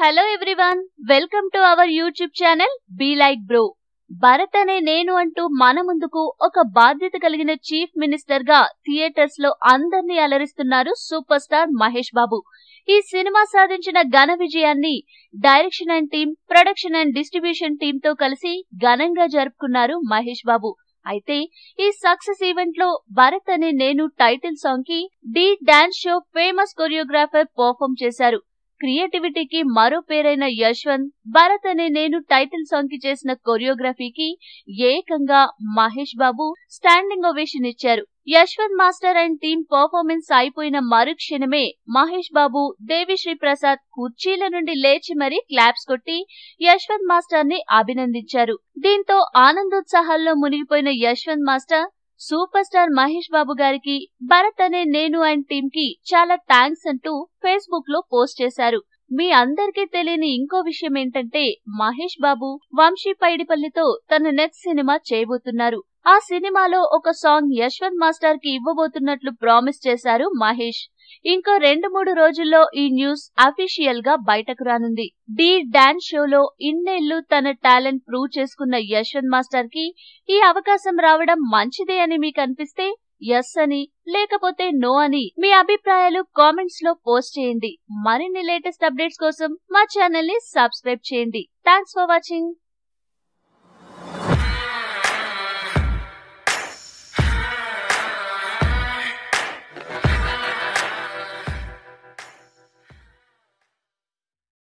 Hello everyone welcome to our YouTube channel be like bro Bharat అనే నేను అంటూ మన ముందుకు ఒక బాధ్యత కలిగిన చీఫ్ మినిస్టర్గా థియేటర్స్లో అందరినీ అలరిస్తున్నారు సూపర్ స్టార్ మహేష్ బాబు. ఈ సినిమా సాధించిన ఘన విజయాన్ని direction and team production and distribution టీమ్తో కలిసి ఘనంగా జరుపుకున్నారు మహేష్ బాబు. అయితే ఈ సక్సెస్ ఈవెంట్లో భరత్ అనే నేను టైటిల్ సాంగ్కి the dance show famous choreographer perform చేశారు. క్రియేటివిటీకి మరో పేరైన యశ్వంత్ భరత్ అనే నేను టైటిల్ సాంగ్కి చేసిన కొరియోగ్రఫీకి ఏకంగా మహేష్ బాబు స్టాండింగ్ ఓవేషన్ ఇచ్చారు. Yashwanth master and team performance అయిపోయిన మరుక్షణమే మహేష్ బాబు దేవిశ్రీ ప్రసాద్ కుర్చీల నుండి లేచి మరీ క్లాప్స్ కొట్టి యశ్వంత్ మాస్టర్ని అభినందించారు. దీంతో ఆనందోత్సాహాల్లో మునిగిపోయిన Yashwanth master super star Mahesh Babu గారికి భరత్ అనే నేను అండ్ టీమ్కి చాలా థ్యాంక్స్ అంటూ ఫేస్బుక్లో పోస్ట్ చేశారు. మీ అందరికీ తెలియని ఇంకో విషయం ఏంటంటే మహేష్ బాబు వంశీ పైడిపల్లితో తన నెక్స్ట్ సినిమా చేయబోతున్నారు. ఆ సినిమాలో ఒక సాంగ్ యశ్వంత్ మాస్టర్కి ఇవ్వబోతున్నట్లు ప్రామిస్ చేశారు మహేష్. ఇంకో రెండు మూడు రోజుల్లో ఈ న్యూస్ అఫీషియల్గా బయటకు రానుంది. డి డాన్స్ షోలో ఇన్నేళ్ళు తన టాలెంట్ ప్రూవ్ చేసుకున్న యశ్వంత్ మాస్టర్కి ఈ అవకాశం రావడం మంచిదే అని మీకు అనిపిస్తే ఎస్ అని లేకపోతే నో అని మీ అభిప్రాయాలు కామెంట్స్లో పోస్ట్ చేయండి. మరిన్ని లేటెస్ట్ అప్డేట్స్ కోసం మా ఛానల్ని సబ్స్క్రైబ్ చేయండి. Thanks for watching.